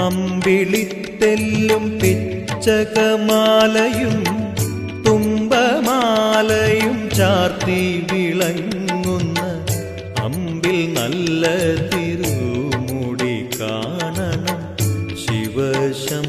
അമ്പിളിത്തെല്ലും പിച്ചകമാലയും തുമ്പമാലയും ചാർത്തി വിളങ്ങുന്ന അമ്പിൽ നല്ല തിരുമുടി കാണണം ശിവശം